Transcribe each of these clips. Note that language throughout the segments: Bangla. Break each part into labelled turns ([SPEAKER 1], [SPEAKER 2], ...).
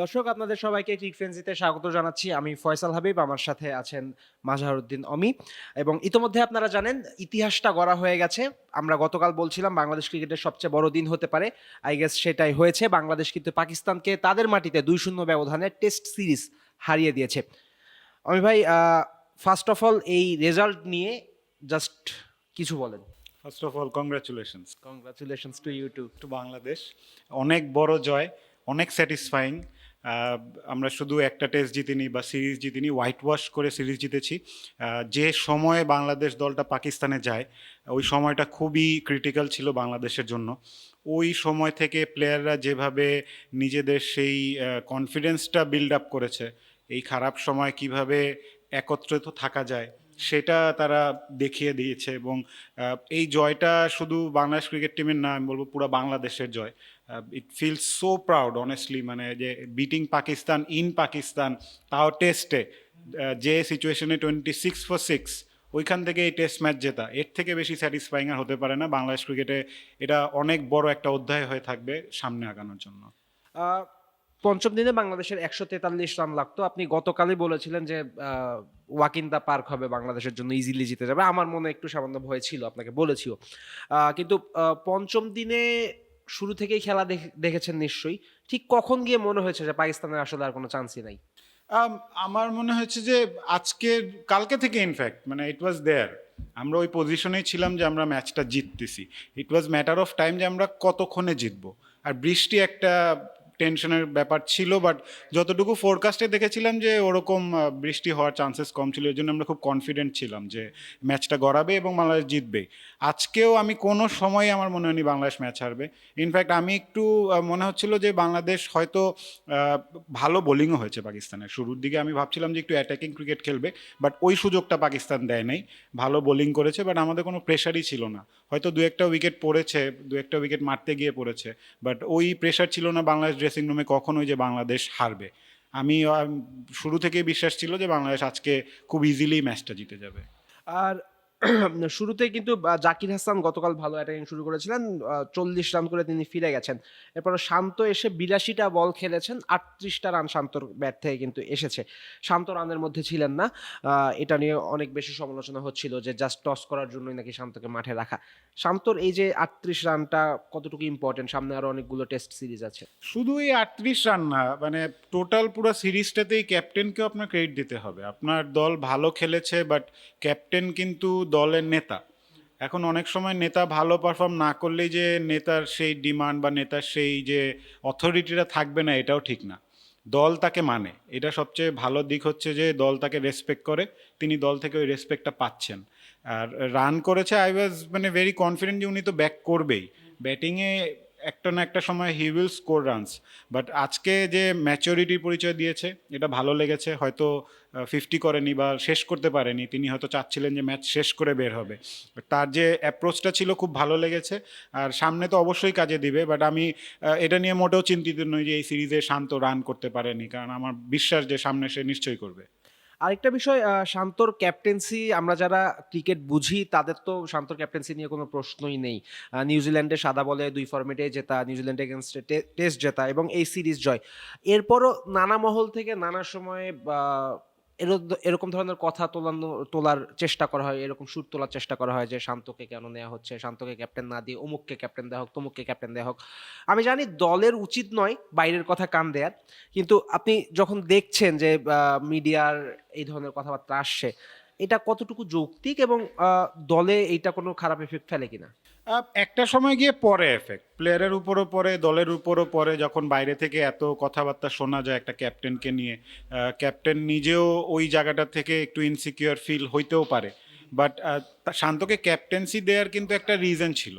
[SPEAKER 1] দর্শক আপনাদের সবাইকে ক্রিক ফ্রেন্সিতে স্বাগত জানাচ্ছি। আমি ফয়সাল হাবিব আমার সাথে আছেন মাজহারউদ্দিন অমি। এবং ইতোমধ্যে আপনারা জানেন ইতিহাসটা গড়া হয়ে গেছে। আমরা গতকাল বলছিলাম বাংলাদেশ ক্রিকেটের সবচেয়ে বড় দিন হতে পারে। আই গেস সেটাই হয়েছে। বাংলাদেশ কিন্তু পাকিস্তানকে তাদের মাটিতে দুই শূন্য ব্যবধানে টেস্ট সিরিজ হারিয়ে দিয়েছে। অমি ভাই ফার্স্ট অফ অল এই রেজাল্ট নিয়ে জাস্ট কিছু বলেন।
[SPEAKER 2] First of all congratulations
[SPEAKER 1] congratulations to you to
[SPEAKER 2] to Bangladesh অনেক বড় জয় অনেক স্যাটিসফাইং আমরা শুধু একটা টেস্ট জিতিনি বা সিরিজ জিতিনি হোয়াইট ওয়াশ করে সিরিজ জিতেছি। যে সময়ে বাংলাদেশ দলটা পাকিস্তানে যায়, ওই সময়টা খুবই ক্রিটিক্যাল ছিল বাংলাদেশের জন্য। ওই সময় থেকে প্লেয়াররা যেভাবে নিজেদের সেই কনফিডেন্সটা বিল্ড আপ করেছে, এই খারাপ সময় কীভাবে একত্রিত থাকা যায়, সেটা তারা দেখিয়ে দিয়েছে এবং এই জয়টা শুধু বাংলাদেশ ক্রিকেট টিমের না, আমি বলব পুরো বাংলাদেশের জয়। It feels so proud honestly মানে যে বিটিং পাকিস্তান ইন পাকিস্তান তাও টেস্টে যে সিচুয়েশনে টোয়েন্টি সিক্স ফর সিক্স ওইখান থেকে এই টেস্ট ম্যাচ জেতা। এর থেকে বেশি স্যাটিসফাইং আর হতে পারে না। বাংলাদেশ ক্রিকেটে এটা অনেক বড় একটা অধ্যায় হয়ে থাকবে সামনে আগানোর জন্য।
[SPEAKER 1] পঞ্চম দিনে বাংলাদেশের একশো তেতাল্লিশ রান লাগতো। আপনি গতকালই বলেছিলেন যে ওয়াক ইন দ্য পার্ক হবে বাংলাদেশের জন্য ইজিলি জিতে যাবে। আমার মনে একটু সামান্য ভয় ছিল, আপনাকে বলেছিও। কিন্তু পঞ্চম দিনে শুরু থেকেই খেলা দেখে- দেখেছেন নিশ্চয়ই। ঠিক কখন গিয়ে মনে হয়েছে যে পাকিস্তানের আসলে আর কোনো চান্সই নাই?
[SPEAKER 2] আমার মনে হয়েছে যে আজকে কালকে থেকে ইনফ্যাক্ট মানে ইট ওয়াজ দেয়ার আমরা ওই পজিশনেই ছিলাম যে আমরা ম্যাচটা জিততেছি। It was matter of time যে আমরা কতক্ষণে জিতবো। আর বৃষ্টি একটা টেনশনের ব্যাপার ছিল বাট যতটুকু ফোরকাস্টে দেখেছিলাম যে ওরকম বৃষ্টি হওয়ার চান্সেস কম ছিল এই জন্য আমরা খুব কনফিডেন্ট ছিলাম যে ম্যাচটা গড়াবে এবং বাংলাদেশ জিতবে। আজকেও আমি কোনো সময় আমার মনে হয়নি বাংলাদেশ ম্যাচ হারবে। ইনফ্যাক্ট আমি একটু মনে হচ্ছিল যে বাংলাদেশ হয়তো ভালো বোলিংও হয়েছে পাকিস্তানের। শুরুর দিকে আমি ভাবছিলাম যে একটু অ্যাটাকিং ক্রিকেট খেলবে বাট ওই সুযোগটা পাকিস্তান দেয় নাই। ভালো বোলিং করেছে বাট আমাদের কোনো প্রেশারই ছিল না। হয়তো দু একটা উইকেট পড়েছে, দু একটা উইকেট মারতে গিয়ে পড়েছে বাট ওই প্রেশার ছিল না বাংলাদেশ ড্রেসিং রুমে কখনোই যে বাংলাদেশ হারবে। আমি শুরু থেকেই বিশ্বাস ছিল যে বাংলাদেশ আজকে খুব ইজিলি ম্যাচটা জিতে যাবে।
[SPEAKER 1] আর শুরুতে কিন্তু জাকির হাসান গতকাল ভালো অ্যাটাকিং শুরু করেছিলেন চল্লিশ রান করে তিনি ফিরে গেছেন। এরপর শান্ত এসে বিরাশিটা বল খেলেছেন, আটত্রিশটা রান শান্তর ব্যাট থেকে কিন্তু এসেছে। শান্ত রানের মধ্যে ছিলেন না এটা নিয়ে অনেক বেশি সমালোচনা হচ্ছিল যে জাস্ট টস করার জন্যই নাকি শান্তকে মাঠে রাখা। শান্তর এই যে আটত্রিশ রানটা কতটুকু ইম্পর্টেন্ট সামনে আরও অনেকগুলো টেস্ট সিরিজ আছে।
[SPEAKER 2] শুধু এই আটত্রিশ রান না মানে টোটাল পুরো সিরিজটাতেই ক্যাপ্টেনকেও আপনার ক্রেডিট দিতে হবে। আপনার দল ভালো খেলেছে বাট ক্যাপ্টেন কিন্তু দলের নেতা। এখন অনেক সময় নেতা ভালো পারফর্ম না করলেই যে নেতার সেই ডিমান্ড বা নেতার সেই যে অথরিটিটা থাকবে না, এটাও ঠিক না। দল তাকে মানে। এটা সবচেয়ে ভালো দিক হচ্ছে যে দল তাকে রেসপেক্ট করে। তিনি দল থেকে ওই রেসপেক্টটা পাচ্ছেন। আর রান করেছে আই ওয়াজ মানে ভেরি কনফিডেন্ট যে উনি তো ব্যাক করবেই। ব্যাটিংয়ে একটা না একটা সময় he will score runs but আজকে যে ম্যাচুরিটির পরিচয় দিয়েছে, এটা ভালো লেগেছে, হয়তো ফিফটি করেনি বা শেষ করতে পারেনি, তিনি হয়তো চাচ্ছিলেন যে ম্যাচ শেষ করে বের হবে। তার যে অ্যাপ্রোচটা ছিল খুব ভালো লেগেছে, আর সামনে তো অবশ্যই কাজে দিবে বাট আমি এটা নিয়ে মোটেও চিন্তিত নই যে এই সিরিজে শান্ত রান করতে পারেনি, কারণ আমার বিশ্বাস যে সামনে সে নিশ্চয়ই করবে।
[SPEAKER 1] আরেকটা বিষয় শান্তর ক্যাপ্টেন্সি আমরা যারা ক্রিকেট বুঝি, তাদের তো শান্তর ক্যাপ্টেন্সি নিয়ে কোনো প্রশ্নই নেই। নিউজিল্যান্ডে সাদা বলে দুই ফর্মেটে জেতা নিউজিল্যান্ড এগেনস্টে টেস্ট জেতা এবং এই সিরিজ জয়। এরপরও নানা মহল থেকে নানা সময়ে এরকম ধরনের কথা তোলানো, তোলার চেষ্টা করা হয়, এরকম সুর তোলার চেষ্টা করা হয় যে, শান্তকে কেন নেওয়া হচ্ছে? শান্তকে ক্যাপ্টেন না দিয়ে অমুককে ক্যাপ্টেন দেওয়া হোক, তমুককে ক্যাপ্টেন দেওয়া হোক। আমি জানি দলের উচিত নয় বাইরের কথা কান দেয়ার, কিন্তু আপনি যখন দেখছেন যে মিডিয়ার এই ধরনের কথাবার্তা আসছে এটা কতটুকু যৌক্তিক এবং দলে এইটা কোনো খারাপ এফেক্ট ফেলে কিনা?
[SPEAKER 2] একটা সময় গিয়ে পরে এফেক্ট প্লেয়ারের উপরও পরে দলের উপরও পরে যখন বাইরে থেকে এত কথাবার্তা শোনা যায় একটা ক্যাপ্টেনকে নিয়ে। ক্যাপ্টেন নিজেও ওই জায়গাটা থেকে একটু ইনসিকিউর ফিল হইতেও পারে। বাট শান্তকে ক্যাপ্টেন্সি দেওয়ার কিন্তু একটা রিজন ছিল।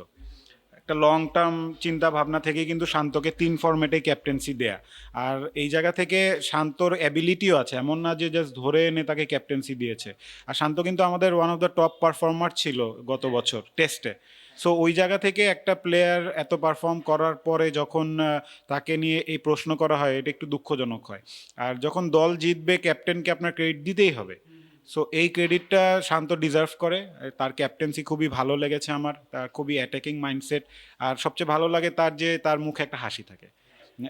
[SPEAKER 2] একটা লং টার্ম চিন্তা ভাবনা থেকে কিন্তু শান্তকে তিন ফর্মেটে ক্যাপ্টেন্সি দেয়া। আর এই জায়গা থেকে শান্তর অ্যাবিলিটিও আছে এমন না যে জাস্ট ধরে এনে তাকে ক্যাপ্টেন্সি দিয়েছে। আর শান্ত কিন্তু আমাদের one of the top performer ছিল গত বছর টেস্টে সো ওই জায়গা থেকে একটা প্লেয়ার এত পারফর্ম করার পরে যখন তাকে নিয়ে এই প্রশ্ন করা হয় এটা একটু দুঃখজনক হয়। আর যখন দল জিতবে ক্যাপ্টেনকে আপনার ক্রেডিট দিতেই হবে। সো এই ক্রেডিটটা শান্ত ডিজার্ভ করে। তার ক্যাপ্টেন্সি খুবই ভালো লেগেছে আমার। তার খুবই অ্যাটাকিং মাইন্ডসেট আর সবচেয়ে ভালো লাগে তার যে, তার মুখে একটা হাসি থাকে।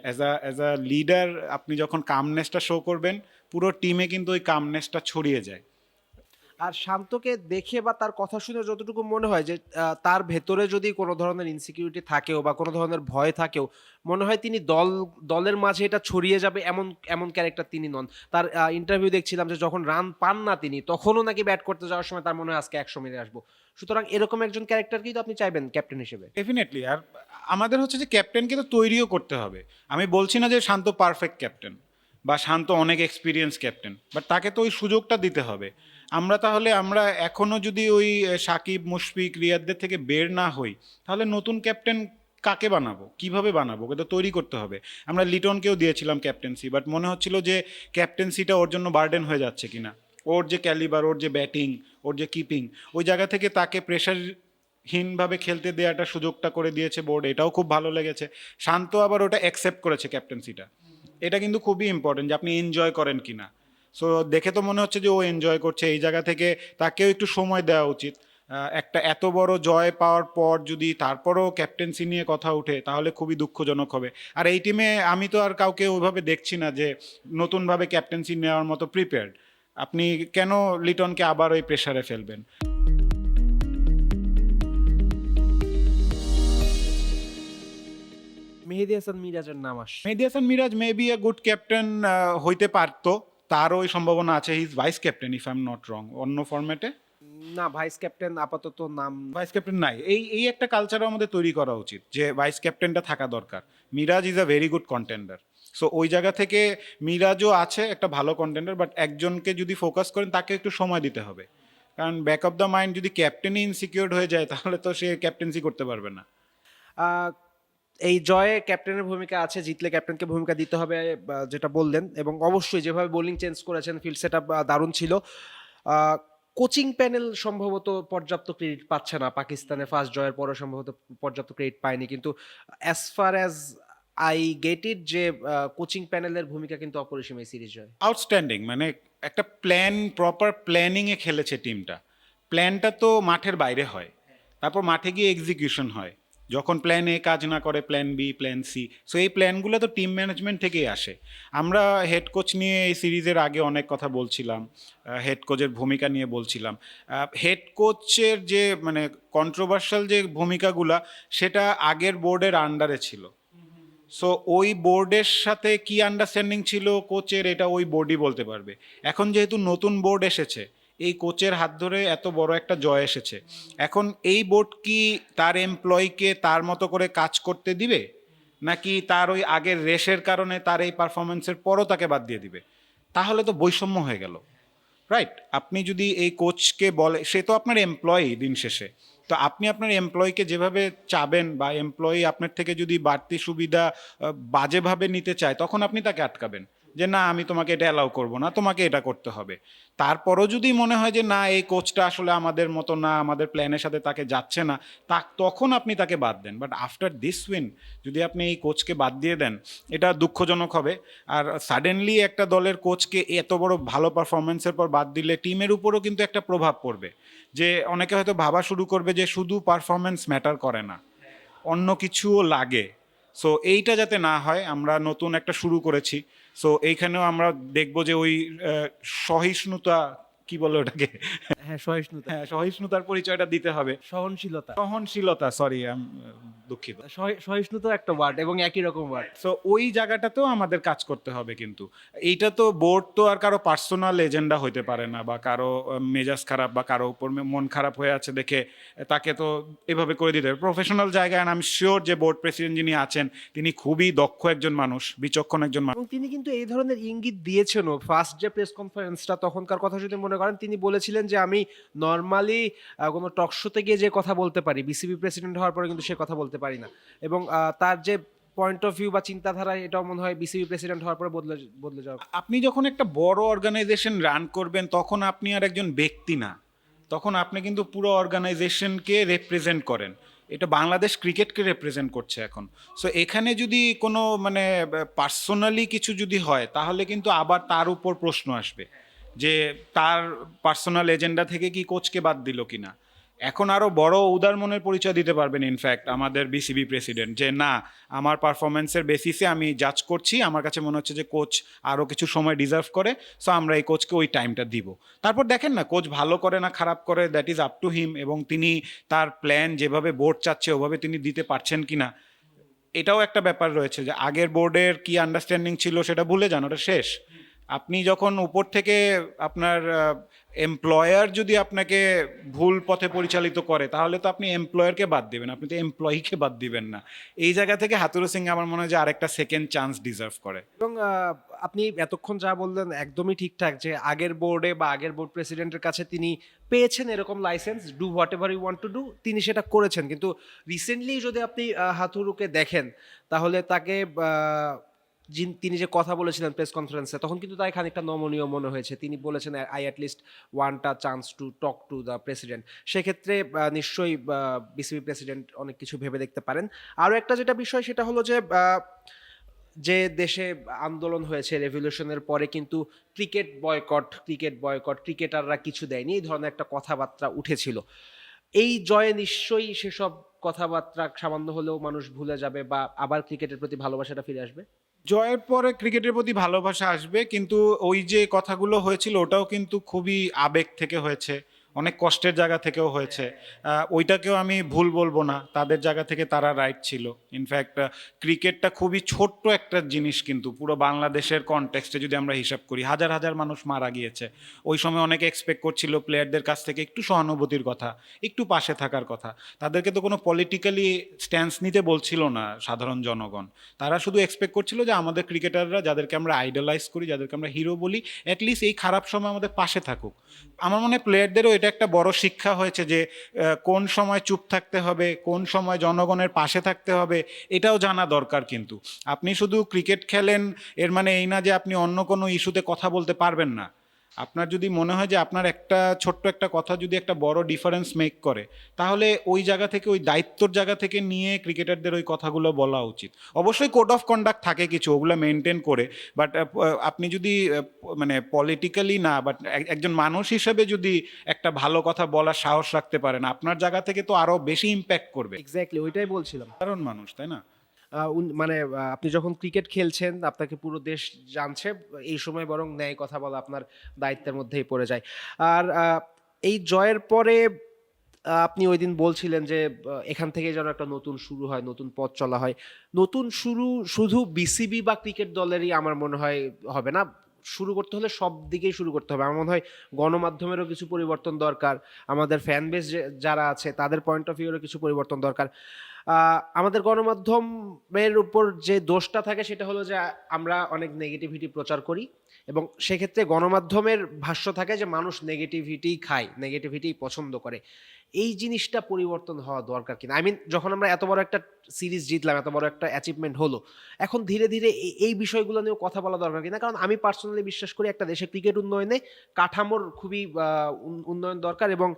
[SPEAKER 2] As a as a leader আপনি যখন কামনেসটা শো করবেন, পুরো টিমে কিন্তু ওই কামনেসটা ছড়িয়ে যায়।
[SPEAKER 1] আর শান্তকে দেখে বা তার কথা শুনে যতটুকু মনে হয় যে তার ভেতরে যদি কোনো ধরনের ইনসিকিউরিটি থাকেও বা কোনো ধরনের ভয় থাকেও, মনে হয় তিনি দল, দলের মাঝে এটা ছড়িয়ে যাবে এমন এমন ক্যারেক্টার তিনি নন। তার ইন্টারভিউ দেখছিলাম যে যখন রান পান না তিনি, তখনও নাকি ব্যাট করতে যাওয়ার সময় তার মনে হয় আজকে একশো মেরে আসব। সুতরাং এরকম একজন ক্যারেক্টারকেই তো আপনি চাইবেন ক্যাপ্টেন হিসেবে?
[SPEAKER 2] ডেফিনেটলি আর আমাদের হচ্ছে যে ক্যাপ্টেনকে তো তৈরিও করতে হবে। আমি বলছি না যে শান্ত পারফেক্ট ক্যাপ্টেন বা শান্ত অনেক এক্সপিরিয়েন্স ক্যাপ্টেন বাট তাকে তো ওই সুযোগটা দিতে হবে। আমরা তাহলে, আমরা এখনও যদি ওই সাকিব, মুশফিক, রিয়াদদের থেকে বের না হই, তাহলে নতুন ক্যাপ্টেন কাকে বানাবো? কীভাবে বানাবো? ওকে তো তৈরি করতে হবে। আমরা লিটনকেও দিয়েছিলাম ক্যাপ্টেন্সি, বাট মনে হচ্ছিল যে ক্যাপ্টেন্সিটা ওর জন্য বার্ডেন হয়ে যাচ্ছে কিনা। ওর যে ক্যালিবার, ওর যে ব্যাটিং, ওর যে কিপিং, ওই জায়গা থেকে তাকে প্রেশার হীনভাবে খেলতে দেওয়াটা সুযোগটা করে দিয়েছে বোর্ড। এটাও খুব ভালো লেগেছে। শান্ত আবার ওটা অ্যাকসেপ্ট করেছে ক্যাপ্টেন্সিটা। এটা কিন্তু খুবই ইম্পর্টেন্ট যে আপনি এনজয় করেন কিনা। সো দেখে তো মনে হচ্ছে যে ও এনজয় করছে এই জায়গা থেকে তাকেও একটু সময় দেওয়া উচিত। একটা এত বড় জয় পাওয়ার পর যদি তারপরও ক্যাপ্টেন্সি নিয়ে কথা উঠে তাহলে খুবই দুঃখজনক হবে। আর এই টিমে আমি তো আর কাউকে ওইভাবে দেখছি না যে নতুনভাবে ক্যাপ্টেন্সি নেওয়ার মতো প্রিপেয়ার্ড আপনি কেন লিটনকে আবার ওই প্রেশারে ফেলবেন?
[SPEAKER 1] মেহেদি হাসান মিরাজের নাম আস
[SPEAKER 2] Mehedi Hasan Miraz may be a good captain হইতে পারতো। তারও ওই সম্ভাবনা আছে his vice captain if I am not wrong অন্য ফরম্যাটে
[SPEAKER 1] না ভাইস ক্যাপ্টেন আপাতত নাম
[SPEAKER 2] ভাইস ক্যাপ্টেন নাই। এই এই একটা কালচারও আমাদের তৈরি করা উচিত যে ভাইস ক্যাপ্টেনটা থাকা দরকার। Miraz is a very good contender so ওই জায়গা থেকে মিরাজও আছে একটা ভালো কন্টেন্ডার বাট একজনকে যদি ফোকাস করেন তাকে একটু সময় দিতে হবে। কারণ ব্যাক অফ দ্য মাইন্ড যদি ক্যাপ্টেনই ইনসিকিউর্ড হয়ে যায় তাহলে তো সে ক্যাপ্টেন্সি করতে পারবে না।
[SPEAKER 1] এই জয়ে ক্যাপ্টেনের ভূমিকা আছে, জিতলে ক্যাপ্টেনকে ভূমিকা দিতে হবে যেটা বললেন, এবং অবশ্যই যেভাবে বোলিং চেঞ্জ করেছেন ফিল্ড সেট দারুণ ছিল। কোচিং প্যানেল সম্ভবত পর্যাপ্ত ক্রেডিট পাচ্ছে না, পাকিস্তানে ফার্স্ট জয়ের পরে সম্ভবত পর্যাপ্ত ক্রেডিট পায়নি, কিন্তু as far as I get it যে কোচিং প্যানেলের ভূমিকা কিন্তু অপরিসীম এই সিরিজ জয়।
[SPEAKER 2] আউটস্ট্যান্ডিং মানে একটা প্ল্যান প্রপার প্ল্যানিংয়ে খেলেছে টিমটা প্ল্যানটা তো মাঠের বাইরে হয়, তারপর মাঠে গিয়ে এক্সিকিউশন হয়। যখন প্ল্যান এ কাজ না করে plan B plan C so এই প্ল্যানগুলো তো টিম ম্যানেজমেন্ট থেকেই আসে। আমরা হেড কোচ নিয়ে এই সিরিজের আগে অনেক কথা বলছিলাম হেড কোচের ভূমিকা নিয়ে বলছিলাম। হেড কোচের যে মানে কন্ট্রোভার্সাল যে ভূমিকাগুলা, সেটা আগের বোর্ডের আন্ডারে ছিল। সো ওই বোর্ডের সাথে কি আন্ডারস্ট্যান্ডিং ছিল কোচের এটা ওই বোর্ডই বলতে পারবে। এখন যেহেতু নতুন বোর্ড এসেছে এই কোচের হাত ধরে এত বড় একটা জয় এসেছে। এখন এই বোর্ড কি তার এমপ্লয়িকে তার মতো করে কাজ করতে দিবে? নাকি তার ওই আগের রেশের কারণে তার এই পারফরমেন্সের পরও তাকে বাদ দিয়ে দিবে? তাহলে তো বৈষম্য হয়ে গেল। রাইট আপনি যদি এই কোচকে বলে, সে তো আপনার এমপ্লয়ি দিন শেষে। তো আপনি আপনার এমপ্লয়িকে যেভাবে চাবেন বা এমপ্লয়ি আপনার থেকে যদি বাড়তি সুবিধা বাজেভাবে নিতে চায়, তখন আপনি তাকে আটকাবেন। যে না, আমি তোমাকে এটা অ্যালাউ করব না, তোমাকে এটা করতে হবে। তারপরও যদি মনে হয় যে না, এই কোচটা আসলে আমাদের মতো না, আমাদের প্ল্যানের সাথে তাকে যাচ্ছে না, তা তখন আপনি তাকে বাদ দেন। বাট আফটার দিস উইন যদি আপনি এই কোচকে বাদ দিয়ে দেন, এটা দুঃখজনক হবে। আর সাডেনলি একটা দলের কোচকে এত বড় ভালো পারফরমেন্সের পর বাদ দিলে টিমের উপরও কিন্তু একটা প্রভাব পড়বে। যে অনেকে হয়তো ভাবা শুরু করবে যে শুধু পারফরমেন্স ম্যাটার করে না, অন্য কিছুও লাগে। সো এইটা যাতে না হয়, আমরা নতুন একটা শুরু করেছি। সো এইখানেও আমরা দেখব যে ওই সহিষ্ণুতা কি বলে ওটাকে?
[SPEAKER 1] হ্যাঁ সহিষ্ণুতা।
[SPEAKER 2] হ্যাঁ সহিষ্ণুতার পরিচয়টা দিতে হবে।
[SPEAKER 1] সহনশীলতা।
[SPEAKER 2] সহনশীলতা সরি দুঃখিত।
[SPEAKER 1] সহি- সহিষ্ণুতা একটা ওয়ার্ড এবং একই রকম ওয়ার্ড
[SPEAKER 2] সো ওই জায়গাটাতেও আমাদের কাজ করতে হবে কিন্তু। এইটা তো বোর্ড তো আর কারও পার্সোনাল এজেন্ডা হইতে পারে না বা কারও মেজাজ খারাপ বা কারও উপর মন খারাপ হয়ে আছে দেখে তাকে তো এভাবে করে দিতে হবে। প্রফেশনাল জায়গায় আমি শিওর যে বোর্ড প্রেসিডেন্ট যিনি আছেন তিনি খুবই দক্ষ একজন মানুষ বিচক্ষণ একজন মানুষ।
[SPEAKER 1] তিনি কিন্তু এই ধরনের ইঙ্গিত দিয়েছেনও। ফার্স্ট যে প্রেস কনফারেন্সটা তখনকার কথা যদি মনে করেন তিনি বলেছিলেন যে আমি নর্মালি কোনো টক শোতে গিয়ে যে কথা বলতে পারি বিসিবি প্রেসিডেন্ট হওয়ার পরে কিন্তু সে কথা বলতে পারি না। এবং তার যে পয়েন্ট অফ ভিউ বা চিন্তাধারা, এটাও মনে হয় বিসিবি প্রেসিডেন্ট হওয়ার পরে বদলে বদলে যাওয়া।
[SPEAKER 2] আপনি যখন একটা বড় অর্গানাইজেশন রান করবেন, তখন আপনি আর একজন ব্যক্তি না। তখন আপনি কিন্তু পুরো অর্গানাইজেশনকে রেপ্রেজেন্ট করেন। এটা বাংলাদেশ ক্রিকেটকে রেপ্রেজেন্ট করছে এখন। সো এখানে যদি কোনো মানে পার্সোনালি কিছু যদি হয়, তাহলে কিন্তু আবার তার উপর প্রশ্ন আসবে। যে তার পার্সোনাল এজেন্ডা থেকে কি কোচকে বাদ দিল কিনা। এখন আরও বড় উদার মনের পরিচয় দিতে পারবেন ইনফ্যাক্ট আমাদের বিসিবি প্রেসিডেন্ট যে, না, আমার পারফরমেন্সের বেসিসে আমি জাজ করছি, আমার কাছে মনে হচ্ছে যে কোচ আরও কিছু সময় ডিজার্ভ করে সো আমরা এই কোচকে ওই টাইমটা দিব। তারপর দেখেন না কোচ ভালো করে না খারাপ করে that is up to him এবং তিনি তার প্ল্যান যেভাবে বোর্ড চাচ্ছে, ওভাবে তিনি দিতে পারছেন কি না এটাও একটা ব্যাপার রয়েছে যে আগের বোর্ডের কি আন্ডারস্ট্যান্ডিং ছিল সেটা ভুলে যান, ওটা শেষ। আপনি যখন উপর থেকে আপনার এমপ্লয়ার যদি আপনাকে ভুল পথে পরিচালিত করে তাহলে তো আপনি এমপ্লয়ারকে বাদ দিবেন। আপনি তো এমপ্লয়িকে বাদ দিবেন না। এই জায়গা থেকে হাতুরু সিং আমার মনে হয় যে আরেকটা সেকেন্ড চান্স ডিজার্ভ করে।
[SPEAKER 1] এবং আপনি এতক্ষণ যা বললেন একদমই ঠিকঠাক যে আগের বোর্ডে বা আগের বোর্ড প্রেসিডেন্টের কাছে তিনি পেয়েছেন এরকম license do whatever you want to do তিনি সেটা করেছেন। কিন্তু রিসেন্টলি যদি আপনি আহ, হাথুরুকে দেখেন তাহলে তাকে তিনি যে কথা বলেছিলেন প্রেস কনফারেন্সে তখন কিন্তু তাই খানিকটা নমনীয় মনে হয়েছে। তিনি বলেছেন I at least chance to talk to the president সেক্ষেত্রে নিশ্চয়ই বিসিবি প্রেসিডেন্ট অনেক কিছু ভেবে দেখতে পারেন। আরও একটা যেটা বিষয়, সেটা হলো যে যে দেশে আন্দোলন হয়েছে রেভলিউশনের পরে কিন্তু ক্রিকেট বয়কট ক্রিকেট বয়কট ক্রিকেটাররা কিছু দেয়নি। এই ধরনের একটা কথাবার্তা উঠেছিল। এই জয়ে নিশ্চয়ই সেসব কথাবার্তা সামান্য হলেও মানুষ ভুলে যাবে বা আবার ক্রিকেটের প্রতি ভালোবাসাটা ফিরে আসবে?
[SPEAKER 2] জয়ের পরে ক্রিকেটের প্রতি ভালোবাসা আসবে, কিন্তু ওই যে কথাগুলো হয়েছিল ওটাও কিন্তু খুবই আবেগ থেকে হয়েছে। অনেক কষ্টের জায়গা থেকেও হয়েছে। ওইটাকেও আমি ভুল বলব না, তাদের জায়গা থেকে তারা রাইট ছিল। ইনফ্যাক্ট ক্রিকেটটা খুবই ছোট্ট একটা জিনিস কিন্তু, পুরো বাংলাদেশের কনটেক্সটে যদি আমরা হিসাব করি, হাজার হাজার মানুষ মারা গিয়েছে। ওই সময় অনেকে এক্সপেক্ট করছিল প্লেয়ারদের কাছ থেকে একটু সহানুভূতির কথা, একটু পাশে থাকার কথা। তাদেরকে তো কোনো পলিটিক্যালি স্ট্যান্স নিতে বলছিল না সাধারণ জনগণ। তারা শুধু এক্সপেক্ট করছিল যে আমাদের ক্রিকেটাররা যাদেরকে আমরা আইডলাইজ করি, যাদেরকে আমরা হিরো বলি অ্যাটলিস্ট এই খারাপ সময় আমাদের পাশে থাকুক। আমার মনে হয় প্লেয়ারদেরও এটা একটা বড় শিক্ষা হয়েছে যে কোন সময় চুপ থাকতে হবে, কোন সময় জনগণের পাশে থাকতে হবে, এটাও জানা দরকার কিন্তু। আপনি শুধু ক্রিকেট খেলেন, এর মানে এই না যে আপনি অন্য কোনো ইস্যুতে কথা বলতে পারবেন না। আপনার যদি মনে হয় যে আপনার একটা ছোট্ট একটা কথা যদি একটা বড় ডিফারেন্স মেক করে তাহলে ওই জায়গা থেকে ওই দায়িত্বর জায়গা থেকে নিয়ে ক্রিকেটারদের ওই কথাগুলো বলা উচিত। অবশ্যই কোড অফ কন্ডাক্ট থাকে কিছু ওগুলো মেনটেন করে বাট আপনি যদি মানে পলিটিক্যালি না বাট একজন মানুষ হিসেবে যদি একটা ভালো কথা বলার সাহস রাখতে পারেন আপনার জায়গা থেকে তো আরও বেশি ইম্প্যাক্ট করবে।
[SPEAKER 1] এক্স্যাক্টলি ওইটাই বলছিলাম।
[SPEAKER 2] কারণ মানুষ তাই না?
[SPEAKER 1] মানে আপনি যখন ক্রিকেট খেলছেন, আপনাকে পুরো দেশ জানছে, এই সময় বরং ন্যায় কথা বলা আপনার দায়িত্বের মধ্যেই পড়ে যায়। আর এই জয়ের পরে আপনি ওই দিন বলছিলেন যে এখান থেকে যেন একটা নতুন শুরু হয়, নতুন পথ চলা হয়। নতুন শুরু শুধু বিসিবি বা ক্রিকেট দলেরই আমার মনে হয় হবে না। শুরু করতে হলে সব দিকেই শুরু করতে হবে। আমার মনে হয় গণমাধ্যমেরও কিছু পরিবর্তন দরকার, আমাদের ফ্যান বেস যারা আছে, তাদের পয়েন্ট অফ ভিউরও কিছু পরিবর্তন দরকার। আমাদের গণমাধ্যমের উপর যে দোষটা থাকে, সেটা হলো যে, আমরা অনেক নেগেটিভিটি প্রচার করি এবং সেক্ষেত্রে গণমাধ্যমের ভাষ্য থাকে যে, মানুষ নেগেটিভিটি খায় নেগেটিভিটি পছন্দ করে। এই জিনিসটা পরিবর্তন হওয়া দরকার কিনা? আই মিন যখন আমরা এত বড় একটা সিরিজ জিতলাম, এত বড় একটা অ্যাচিভমেন্ট হলো, এখন ধীরে ধীরে এই- বিষয়গুলো নিয়েও কথা বলা দরকার কিনা? কারণ আমি পার্সোনালি বিশ্বাস করি একটা দেশের ক্রিকেট উন্নয়নে কাঠামোর খুবই উন্নয়ন দরকার এবং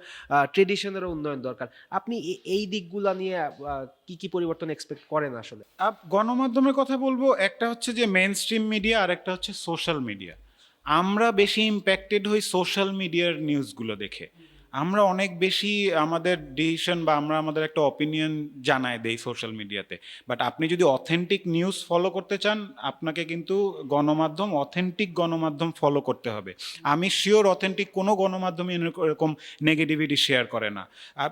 [SPEAKER 1] ট্রেডিশনেরও উন্নয়ন দরকার। আপনি এই দিকগুলো নিয়ে কি কি পরিবর্তন এক্সপেক্ট করেন আসলে?
[SPEAKER 2] গণমাধ্যমের কথা বলব, একটা হচ্ছে যে মেন স্ট্রিম মিডিয়া আর একটা হচ্ছে সোশ্যাল মিডিয়া আমরা বেশি ইম্প্যাক্টেড হই সোশ্যাল মিডিয়ার নিউজগুলো দেখে। আমরা অনেক বেশি আমাদের ডিসিশন বা আমরা আমাদের একটা অপিনিয়ন জানাই দেই সোশ্যাল মিডিয়াতে বাট আপনি যদি অথেন্টিক নিউজ ফলো করতে চান আপনাকে কিন্তু গণমাধ্যম অথেন্টিক গণমাধ্যম ফলো করতে হবে। আমি শিওর অথেন্টিক কোনো গণমাধ্যমে এরকম নেগেটিভিটি শেয়ার করে না।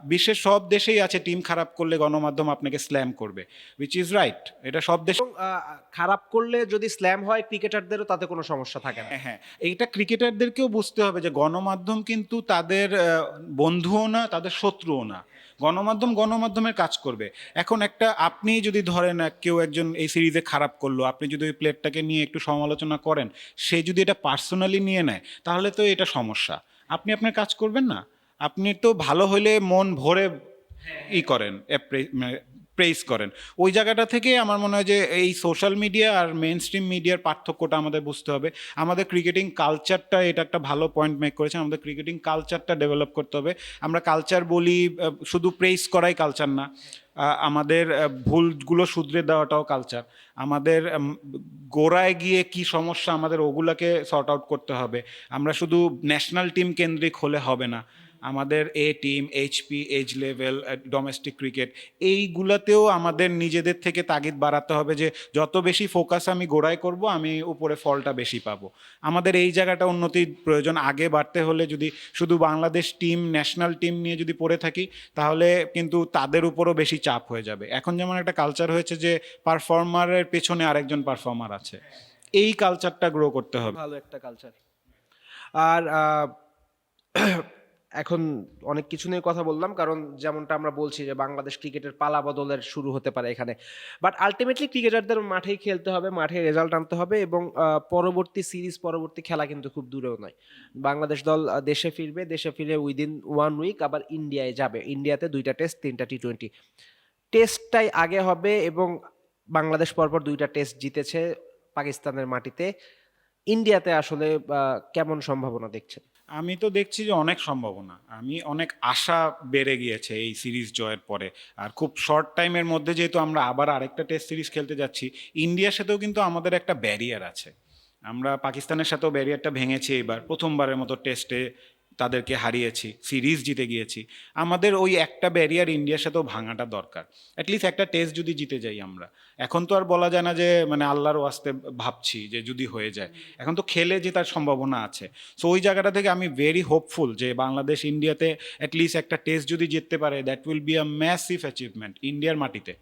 [SPEAKER 2] বিশ্বের সব দেশেই আছে টিম খারাপ করলে গণমাধ্যম আপনাকে স্ল্যাম করবে উইচ ইজ রাইট এটা সব দেশে
[SPEAKER 1] খারাপ করলে যদি স্ল্যাম হয় ক্রিকেটারদেরও তাতে কোনো সমস্যা থাকে না।
[SPEAKER 2] হ্যাঁ হ্যাঁ। এইটা ক্রিকেটারদেরকেও বুঝতে হবে যে গণমাধ্যম কিন্তু তাদের বন্ধুও না, তাদের শত্রুও না। গণমাধ্যম গণমাধ্যমের কাজ করবে। এখন একটা আপনি যদি ধরেন কেউ একজন এই সিরিজে খারাপ করল, আপনি যদি ওই প্লেয়ারটাকে নিয়ে একটু সমালোচনা করেন, সে যদি এটা পার্সোনালি নিয়ে নেয়, তাহলে তো এটা সমস্যা। আপনি আপনার কাজ করবেন না। আপনি তো ভালো হলে মন ভরে ই করেন প্রেস করেন। ওই জায়গাটা থেকে আমার মনে হয় যে এই সোশ্যাল মিডিয়া আর মেন স্ট্রিম মিডিয়ার পার্থক্যটা আমাদের বুঝতে হবে। আমাদের ক্রিকেটিং কালচারটা এটা একটা ভালো পয়েন্ট মেক করেছে। আমাদের ক্রিকেটিং কালচারটা ডেভেলপ করতে হবে। আমরা কালচার বলি শুধু প্রেস করাই কালচার না। আমাদের ভুলগুলো শুধরে দেওয়াটাও কালচার আমাদের গোড়ায় গিয়ে কি সমস্যা আমাদের ওগুলাকে সর্ট আউট করতে হবে। আমরা শুধু ন্যাশনাল টিম কেন্দ্রিক হলে হবে না। আমাদের A team HP age level domestic cricket এইগুলাতেও আমাদের নিজেদের থেকে তাগিদ বাড়াতে হবে যে যত বেশি ফোকাস আমি গোড়ায় করব, আমি উপরে ফলটা বেশি পাবো। আমাদের এই জায়গাটা উন্নতির প্রয়োজন। আগে বাড়তে হলে যদি শুধু বাংলাদেশ টিম ন্যাশনাল টিম নিয়ে যদি পড়ে থাকি, তাহলে কিন্তু তাদের উপরও বেশি চাপ হয়ে যাবে। এখন যেমন একটা কালচার হয়েছে যে পারফর্মারের পেছনে আরেকজন পারফর্মার আছে। এই কালচারটা গ্রো করতে হবে।
[SPEAKER 1] ভালো একটা কালচার আর এখন অনেক কিছু নিয়ে কথা বললাম, কারণ যেমনটা আমরা বলছি যে বাংলাদেশ ক্রিকেটের পালা বদলের শুরু হতে পারে এখানে। বাট আলটিমেটলি ক্রিকেটারদের মাঠেই খেলতে হবে, মাঠে রেজাল্ট আনতে হবে এবং পরবর্তী সিরিজ পরবর্তী খেলা কিন্তু খুব দূরেও নয়। বাংলাদেশ দল দেশে ফিরবে, দেশে ফিরে উইদিন ওয়ান উইক আবার ইন্ডিয়ায় যাবে। ইন্ডিয়াতে দুইটা টেস্ট তিনটা টি টোয়েন্টি টেস্টটাই আগে হবে এবং বাংলাদেশ পরপর দুইটা টেস্ট জিতেছে পাকিস্তানের মাটিতে। ইন্ডিয়াতে আসলে কেমন সম্ভাবনা দেখছেন?
[SPEAKER 2] আমি তো দেখছি যে অনেক সম্ভাবনা। আমি অনেক আশা বেড়ে গিয়েছে এই সিরিজ জয়ের পরে। আর খুব শর্ট টাইমের মধ্যে যেহেতু আমরা আবার আরেকটা টেস্ট সিরিজ খেলতে যাচ্ছি, ইন্ডিয়ার সাথেও কিন্তু আমাদের একটা ব্যারিয়ার আছে। আমরা পাকিস্তানের সাথেও ব্যারিয়ারটা ভেঙেছি এবার, প্রথমবারের মতো টেস্টে তাদেরকে হারিয়েছি, সিরিজ জিতে গিয়েছি। আমাদের ওই একটা ব্যারিয়ার ইন্ডিয়ার সাথেও ভাঙাটা দরকার। অ্যাটলিস্ট একটা টেস্ট যদি জিতে যাই আমরা। এখন তো আর বলা যায় না যে মানে আল্লাহর ওয়াস্তে ভাবছি যে যদি হয়ে যায়। এখন তো খেলে যে তার সম্ভাবনা আছে। সো ওই জায়গাটা থেকে আমি ভেরি হোপফুল যে বাংলাদেশ ইন্ডিয়াতে অ্যাটলিস্ট একটা টেস্ট যদি জিততে পারে that will be a massive achievement ইন্ডিয়ার মাটিতে।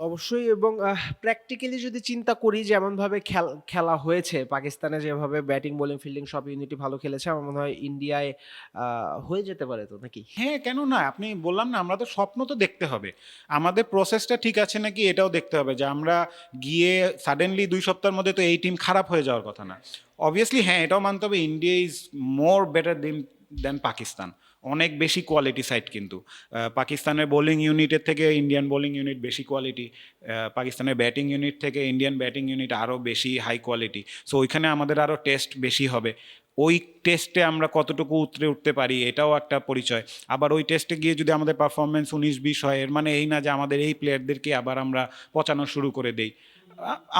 [SPEAKER 1] অবশ্যই এবং প্র্যাকটিক্যালি যদি চিন্তা করি যেমনভাবে খেল- খেলা হয়েছে, পাকিস্তানে যেভাবে ব্যাটিং বোলিং ফিল্ডিং সব ইউনিটি ভালো খেলেছে, আমার মনে হয় ইন্ডিয়ায় হয়ে যেতে পারে তো নাকি?
[SPEAKER 2] হ্যাঁ কেন না? আপনি বললাম না, আমরা তো স্বপ্ন তো দেখতে হবে। আমাদের প্রসেসটা ঠিক আছে নাকি এটাও দেখতে হবে যে আমরা গিয়ে সাডেনলি দুই সপ্তাহের মধ্যে তো এই টিম খারাপ হয়ে যাওয়ার কথা না। অবভিয়াসলি হ্যাঁ এটাও মানতে হবে ইন্ডিয়া ইজ মোর বেটার দিন দেন পাকিস্তান। অনেক বেশি কোয়ালিটি সাইড কিন্তু। পাকিস্তানের বোলিং ইউনিটের থেকে ইন্ডিয়ান বোলিং ইউনিট বেশি কোয়ালিটি পাকিস্তানের ব্যাটিং ইউনিট থেকে ইন্ডিয়ান ব্যাটিং ইউনিট আরও বেশি হাই কোয়ালিটি সো ওইখানে আমাদের আরও টেস্ট বেশি হবে। ওই টেস্টে আমরা কতটুকু উতরে উঠতে পারি, এটাও একটা পরিচয়। আবার ওই টেস্টে গিয়ে যদি আমাদের পারফরমেন্স উনিশ, বিশ হয়, এর মানে এই না যে আমাদের এই প্লেয়ারদেরকে আবার আমরা পচানো শুরু করে দেই।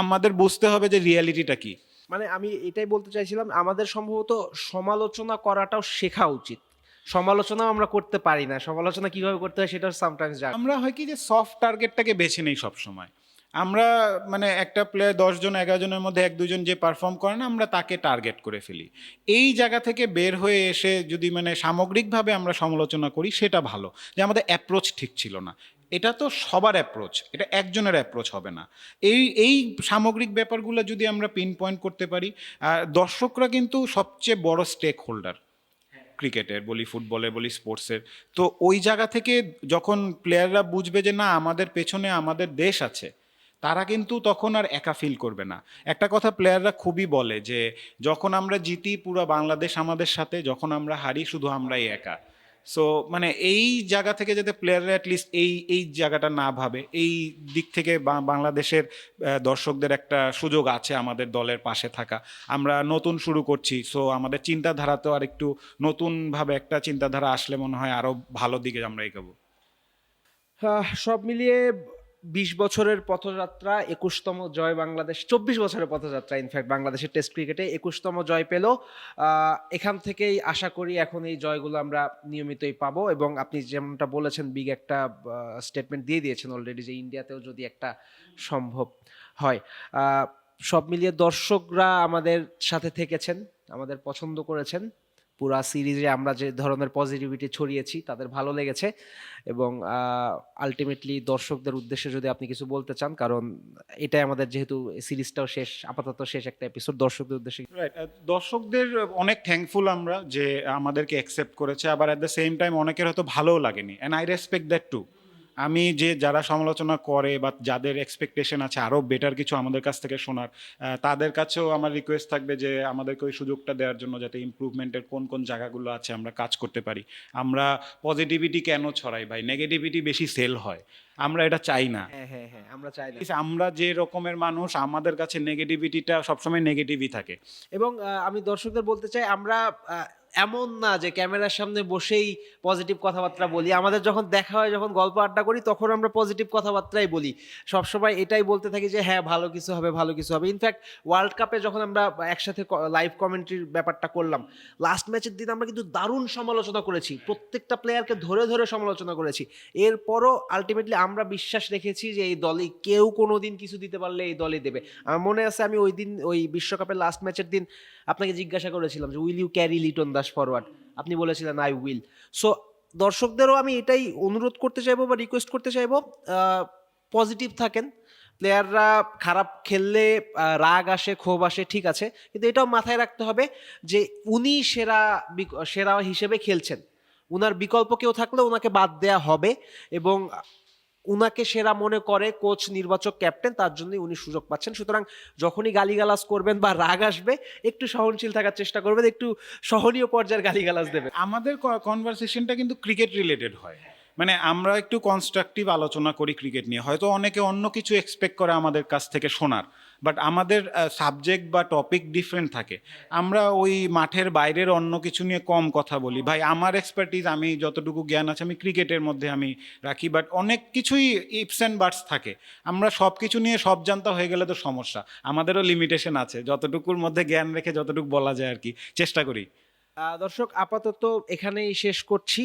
[SPEAKER 2] আমাদের বুঝতে হবে যে রিয়ালিটিটা কি।
[SPEAKER 1] মানে আমি এটাই বলতে চাইছিলাম, আমাদের সম্ভবত সমালোচনা করাটাও শেখা উচিত। সমালোচনাও আমরা করতে পারি না। সমালোচনা কীভাবে করতে হয় সেটা সামটাইমস জানি।
[SPEAKER 2] আমরা হয় কি যে সফট টার্গেটটাকে বেছে নেই সব সময় আমরা মানে একটা প্লেয়ার দশজন এগারো জনের মধ্যে এক, দুজন যে পারফর্ম করে না, আমরা তাকে টার্গেট করে ফেলি। এই জায়গা থেকে বের হয়ে এসে যদি মানে সামগ্রিকভাবে আমরা সমালোচনা করি, সেটা ভালো। যে আমাদের অ্যাপ্রোচ ঠিক ছিল না। এটা তো সবার অ্যাপ্রোচ এটা একজনের অ্যাপ্রোচ হবে না। এই এই সামগ্রিক ব্যাপারগুলো যদি আমরা পিন পয়েন্ট করতে পারি আর দর্শকরা কিন্তু সবচেয়ে বড় স্টেক হোল্ডার ক্রিকেটের বলি ফুটবলের বলি স্পোর্টসের তো ওই জায়গা থেকে যখন প্লেয়াররা বুঝবে যে না, আমাদের পেছনে আমাদের দেশ আছে, তারা কিন্তু তখন আর একা ফিল করবে না। একটা কথা প্লেয়াররা খুবই বলে যে, যখন আমরা জিতি পুরো বাংলাদেশ আমাদের সাথে, যখন আমরা হারি শুধু আমরাই একা। সো মানে এই জায়গা থেকে যাতে প্লেয়াররা অ্যাটলিস্ট এই এই জায়গাটা না ভাবে, এই দিক থেকে বাংলাদেশের দর্শকদের একটা সুযোগ আছে আমাদের দলের পাশে থাকা। আমরা নতুন শুরু করছি সো আমাদের চিন্তাধারা তো আর একটু নতুনভাবে একটা চিন্তাধারা আসলে মনে হয় আরও ভালো দিকে আমরা এগোবো।
[SPEAKER 1] সব মিলিয়ে বিশ বছরের পথযাত্রা, একুশতম জয় বাংলাদেশ, চব্বিশ বছরের পথযাত্রা ইনফ্যাক্ট বাংলাদেশের টেস্ট ক্রিকেটে একুশতম জয় পেল। এখান থেকেই আশা করি এখন এই জয়গুলো আমরা নিয়মিতই পাবো এবং আপনি যেমনটা বলেছেন বিগ একটা স্টেটমেন্ট দিয়ে দিয়েছেন অলরেডি যে ইন্ডিয়াতেও যদি একটা সম্ভব হয়। সব মিলিয়ে দর্শকরা আমাদের সাথে থেকেছেন, আমাদের পছন্দ করেছেন। পুরা সিরিজে আমরা যে ধরনের পজিটিভিটি ছড়িয়েছি, তাদের ভালো লেগেছে এবং আলটিমেটলি দর্শকদের উদ্দেশ্যে যদি আপনি কিছু বলতে চান, কারণ এটাই আমাদের যেহেতু সিরিজটাও শেষ, আপাতত শেষ একটা এপিসোড দর্শকদের উদ্দেশ্যে
[SPEAKER 2] দর্শকদের অনেক থ্যাঙ্কফুল আমরা যে আমাদেরকে অ্যাকসেপ্ট করেছে, আবার অ্যাট দ্য সেম টাইম অনেকের হয়তো ভালোও লাগেনি and I respect that too আমি যে যারা সমালোচনা করে বা যাদের এক্সপেকটেশন আছে আরও বেটার কিছু আমাদের কাছ থেকে শোনার তাদের কাছেও আমার রিকোয়েস্ট থাকবে যে আমাদেরকে ওই সুযোগটা দেওয়ার জন্য যাতে ইমপ্রুভমেন্টের কোন কোন জায়গাগুলো আছে আমরা কাজ করতে পারি। আমরা পজিটিভিটি কেন ছড়াই ভাই? নেগেটিভিটি বেশি সেল হয়। আমরা এটা চাই না।
[SPEAKER 1] হ্যাঁ হ্যাঁ হ্যাঁ আমরা চাই না।
[SPEAKER 2] আমরা যে রকমের মানুষ আমাদের কাছে নেগেটিভিটিটা সবসময় নেগেটিভই থাকে।
[SPEAKER 1] এবং আমি দর্শকদের বলতে চাই আমরা এমন না যে ক্যামেরার সামনে বসেই পজিটিভ কথাবার্তা বলি। আমাদের যখন দেখা হয়, যখন গল্প আড্ডা করি, তখন আমরা পজিটিভ কথাবার্তাই বলি। সবসময় এটাই বলতে থাকি যে হ্যাঁ ভালো কিছু হবে, ভালো কিছু হবে। ইনফ্যাক্ট ওয়ার্ল্ড কাপে যখন আমরা একসাথে লাইভ কমেন্ট্রির ব্যাপারটা করলাম লাস্ট ম্যাচের দিন আমরা কিন্তু দারুণ সমালোচনা করেছি। প্রত্যেকটা প্লেয়ারকে ধরে ধরে সমালোচনা করেছি। এরপরও আলটিমেটলি আমরা বিশ্বাস রেখেছি যে, এই দলে কেউ কোনো দিন কিছু দিতে পারলে এই দলে দেবে। আমার মনে আছে আমি ওই দিন, ওই বিশ্বকাপের লাস্ট ম্যাচের দিন আপনাকে জিজ্ঞাসা করেছিলাম যে will you carry Liton Das forward আপনি বলেছিলেন আই উইল সো দর্শকদেরও আমি এটাই অনুরোধ করতে চাইব বা রিকোয়েস্ট করতে চাইব পজিটিভ থাকেন। প্লেয়াররা খারাপ খেললে রাগ আসে, ক্ষোভ আসে, ঠিক আছে। কিন্তু এটাও মাথায় রাখতে হবে যে, উনি সেরা সেরা হিসেবে খেলছেন। উনার বিকল্প কেউ থাকলে ওনাকে বাদ দেয়া হবে এবং উনাকে সেরা মনে করে কোচ, নির্বাচক, ক্যাপ্টেন, তার জন্যই উনি সুযোগ পাচ্ছেন। সুতরাং যখনই গালিগালাজ করবেন বা রাগ আসবে, একটু সহনশীল থাকার চেষ্টা করবেন, একটু সহনীয় পর্যায়ের গালিগালাজ দেবেন।
[SPEAKER 2] আমাদের কনভারসেশনটা কিন্তু ক্রিকেট রিলেটেড হয়। মানে আমরা একটু কনস্ট্রাকটিভ আলোচনা করি ক্রিকেট নিয়ে। হয়তো অনেকে অন্য কিছু এক্সপেক্ট করে আমাদের কাছ থেকে শোনার। বাট আমাদের সাবজেক্ট বা টপিক ডিফারেন্ট থাকে। আমরা ওই মাঠের বাইরের অন্য কিছু নিয়ে কম কথা বলি। ভাই, আমার এক্সপার্টিজ আমি যতটুকু জ্ঞান আছে, আমি ক্রিকেটের মধ্যে আমি রাখি। বাট অনেক কিছুই ইপস অ্যান্ড বার্ডস থাকে। আমরা সব কিছু নিয়ে সব জানতা হয়ে গেলে তো সমস্যা। আমাদেরও লিমিটেশন আছে। যতটুকুর মধ্যে জ্ঞান রেখে যতটুকু বলা যায় আর কি। চেষ্টা করি।
[SPEAKER 1] দর্শক, আপাতত এখানেই শেষ করছি।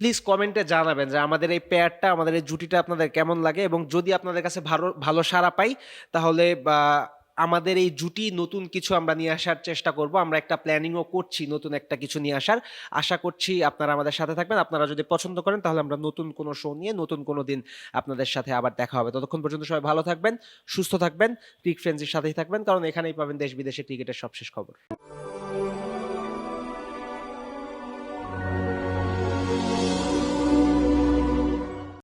[SPEAKER 1] প্লিজ কমেন্টে জানাবেন যে আমাদের এই পেয়ারটা আমাদের এই জুটিটা আপনাদের কেমন লাগে এবং যদি আপনাদের কাছে ভালো ভালো সাড়া পাই, তাহলে আমাদের এই জুটি নতুন কিছু আমরা নিয়ে আসার চেষ্টা করব। আমরা একটা প্ল্যানিংও করছি নতুন একটা কিছু নিয়ে আসার। আশা করছি আপনারা আমাদের সাথে থাকবেন। আপনারা যদি পছন্দ করেন, তাহলে আমরা নতুন কোনো শো নিয়ে নতুন কোনো দিন আপনাদের সাথে আবার দেখা হবে। ততক্ষণ পর্যন্ত সবাই ভালো থাকবেন, সুস্থ থাকবেন ক্রিক ফ্রেন্ডসির সাথেই থাকবেন, কারণ এখানেই পাবেন দেশ বিদেশে ক্রিকেটের সবশেষ খবর।